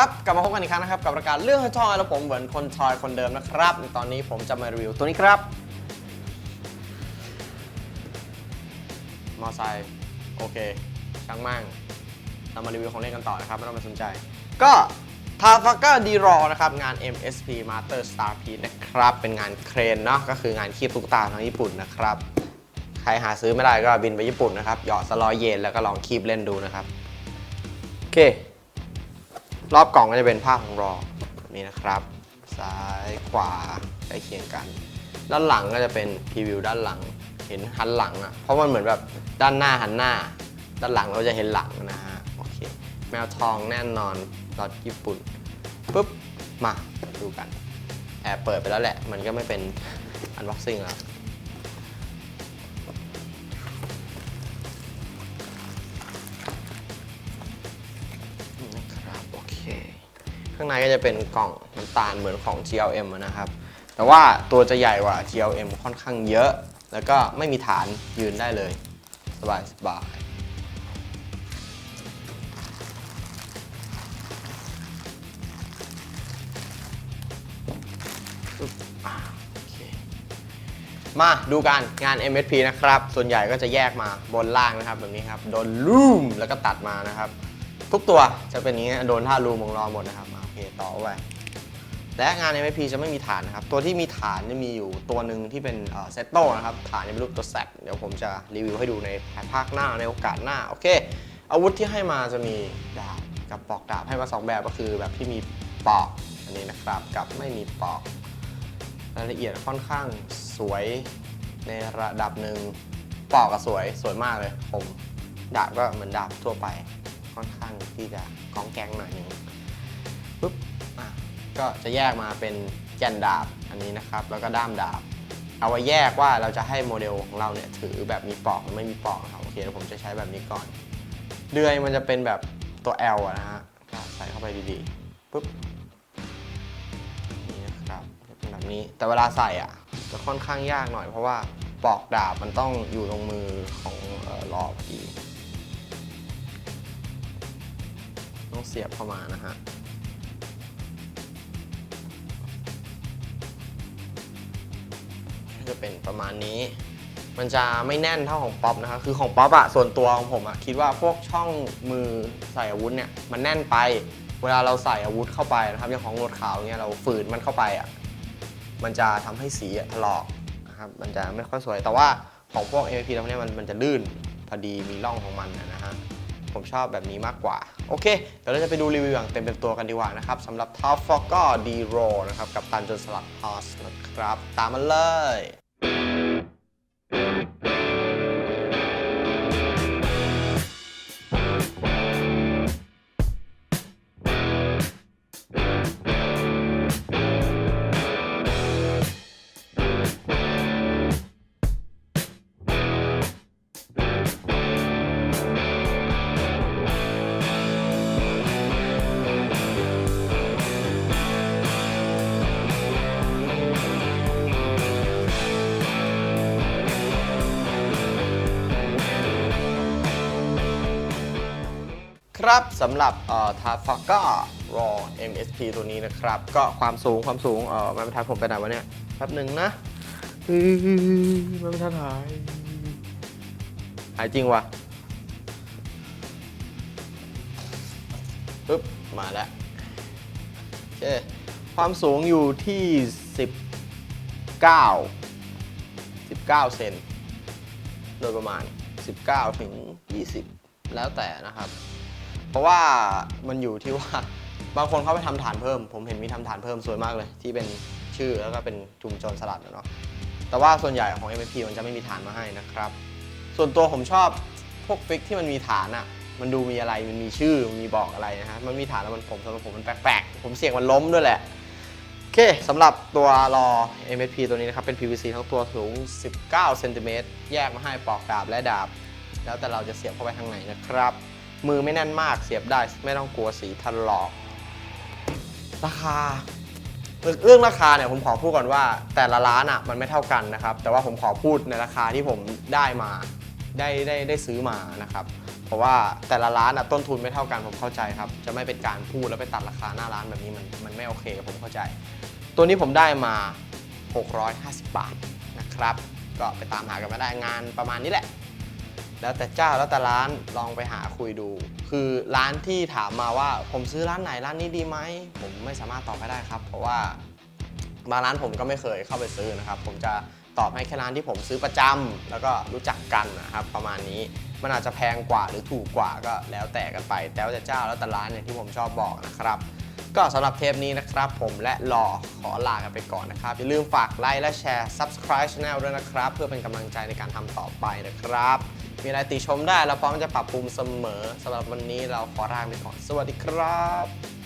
ครับ กลับมาพบกันอีกครั้งนะครับ กับรายการเรื่องทอยและผมเหมือนคนทอยคนเดิมนะครับในตอนนี้ผมจะมารีวิวตัวนี้ครับ มอไซค์โอเคช่างมั่งเรามารีวิวของเล่นกันต่อนะครับ ไม่ต้องไปสนใจ ก็ทาฟักเกอร์ดีรอนะครับ งาน MSP Master Star p นะครับ เป็นงานเครนเนาะก็คืองานคีบตุ๊กตาทางญี่ปุ่นนะครับ ใครหาซื้อไม่ได้ก็บินไปญี่ปุ่นนะครับ หยอดสลอยเยนแล้วก็ลองคีบเล่นดูนะครับ โอเค รอบกล่องก็จะเป็นภาของรอแบบนี้นะครับ ซ้ายขวาใกล้เคียงกัน ด้านหลังก็จะเป็นพรีวิวด้านหลัง เห็นหันหลังอะ่ะ เพราะมันเหมือนแบบด้านหน้าหันหน้า ด้านหลังเราจะเห็นหลังนะฮะ โอเค แมวทองแน่นอนรถญี่ปุ่นปุ๊บ มาดูกัน แอบเปิดไปแล้วแหละ มันก็ไม่เป็นอันบ็อกซิ่งแล้ว ข้างในก็จะเป็นกล่องน้ำตาลเหมือนของ GLM นะครับ แต่ว่าตัวจะใหญ่กว่า GLM ค่อนข้างเยอะ แล้วก็ไม่มีฐานยืนได้เลย สบายสบายมาดูกันงาน MSP นะครับ ส่วนใหญ่ก็จะแยกมาบนล่างนะครับแบบนี้ครับ โดนลูมแล้วก็ตัดมานะครับ ทุกตัวจะเป็นอย่างนี้โดนท่ารูมวงล้อหมดนะครับ ต่อไปและงาน MSP จะไม่มีฐานนะครับ ตัวที่มีฐานจะมีอยู่ตัวหนึ่งที่เป็นเซตโต้นะครับ ฐานจะเป็นรูปตัวแซกเดี๋ยวผมจะรีวิวให้ดูในภาคหน้าในโอกาสหน้า โอเค อาวุธที่ให้มาจะมีดาบกับปอกดาบให้มาสองแบบก็คือแบบที่มีปอกอันนี้นะครับกับไม่มีปอกรายละเอียดค่อนข้างสวยในระดับหนึ่งปอกก็สวยสวยมากเลยผมดาบก็เหมือนดาบทั่วไป ค่อนข้างที่จะกองแกงหน่อยนึง ปุ๊บอะก็จะแยกมาเป็นแกนดาบอันนี้นะครับ แล้วก็ด้ามดาบ เอาไว้แยกว่าเราจะให้โมเดลของเราเนี่ยถือแบบมีปอกหรือไม่มีปอกนะครับโอเคเดี๋ยวผมจะใช้แบบนี้ก่อนเดือยมันจะเป็นแบบตัว L อะนะฮะก็ใส่เข้าไปดีๆปุ๊บนี่นะครับจะเป็นแบบนี้แต่เวลาใส่อะจะค่อนข้างยากหน่อยเพราะว่าปอกดาบมันต้องอยู่ตรงมือของเอ่อล้อพอดีต้องเสียบเข้ามานะฮะ จะเป็นประมาณนี้ มันจะไม่แน่นเท่าของป๊อปนะครับคือของป๊อปอะส่วนตัวของผมอะคิดว่าพวกช่องมือใส่อาวุธเนี่ยมันแน่นไป เวลาเราใส่อาวุธเข้าไปนะครับอย่างของโหนวดขาวเนี่ยเราฝืนมันเข้าไปอะมันจะทำให้สีอะถลอกนะครับมันจะไม่ค่อยสวย แต่ว่าของพวก MVP แล้วเนี่ยมันมันจะลื่นพอดีมีร่องของมันนะฮะผมชอบแบบนี้มากกว่า โอเค เดี๋ยวเราจะไปดูรีวิวอย่างเต็มเป็นตัวกันดีกว่านะครับสำหรับ Top f o g ก็ D Roll นะครับ กับตันจนสลัด Pass นะครับ ตามมาเลย ครับสำหรับทาฟักก้ารอ MSP ตัวนี้นะครับ ก็ความสูงความสูงเออมันบรรทัดผมไปไหนวะเนี่ยแป๊บหนึ่งนะอื้อมันบรรทัดหาย หายจริงวะปึ๊บ มาแล้วโอเคความสูงอยู่ที่ 19 19 เซนโดยประมาณ 19 ถึง 20 แล้วแต่นะครับ เพราะว่ามันอยู่ที่ว่าบางคนเขาไปทำฐานเพิ่ม ผมเห็นมีทำฐานเพิ่มสวยมากเลย ที่เป็นชื่อแล้วก็เป็นจุ่มโจรสลัดเนาะแต่ว่าส่วนใหญ่ของ MVP มันจะไม่มีฐานมาให้นะครับ ส่วนตัวผมชอบพวกฟิกที่มันมีฐานอะ่ะมันดูมีอะไรมันมีชื่อมันมีบอกอะไรนะฮะมันมีฐานแล้วมันผมสำหรับผมมันแปลกๆ ผมเสี่ยงมันล้มด้วยแหละ โอเคสำหรับตัวรอ MSP ตัวนี้นะครับ เป็น PVC ทั้งตัวสูง 19เซนติเมตรแยกมาให้ปอกดาบและดาบ แล้วแต่เราจะเสียบเข้าไปทางไหนนะครับ มือไม่แน่นมากเสียบได้ไม่ต้องกลัวสีถลอก ราคา เรื่องราคาเนี่ยผมขอพูดก่อนว่า แต่ละร้านอะมันไม่เท่ากันนะครับ แต่ว่าผมขอพูดในราคาที่ผมได้มาได้ได้ได้ซื้อมานะครับ เพราะว่าแต่ละร้านอะต้นทุนไม่เท่ากันผมเข้าใจครับ จะไม่เป็นการพูดแล้วไปตัดราคาหน้าร้านแบบนี้มันมันไม่โอเคผมเข้าใจ ตัวนี้ผมได้มา 650 บาทนะครับ ก็ไปตามหากันมาได้งานประมาณนี้แหละ แล้วแต่เจ้าแล้วแต่ร้านลองไปหาคุยดู คือร้านที่ถามมาว่าผมซื้อร้านไหนร้านนี้ดีไหมผมไม่สามารถตอบให้ได้ครับ เพราะว่าบางร้านผมก็ไม่เคยเข้าไปซื้อนะครับ ผมจะตอบให้แค่ร้านที่ผมซื้อประจำแล้วก็รู้จักกันนะครับ ประมาณนี้มันอาจจะแพงกว่าหรือถูกกว่าก็แล้วแต่กันไป แต่ว่าเจ้าแล้วแต่ร้านอย่างที่ผมชอบบอกนะครับ ก็สำหรับเทปนี้นะครับ ผมและรอขอลากันไปก่อนนะครับ อย่าลืมฝากไลค์และแชร์ Subscribe Channel ด้วยนะครับ เพื่อเป็นกำลังใจในการทำต่อไปนะครับ มีอะไรติชมได้เราพร้อมจะปรับปรุงเสมอสำหรับวันนี้เราขอลาไปก่อนสวัสดีครับ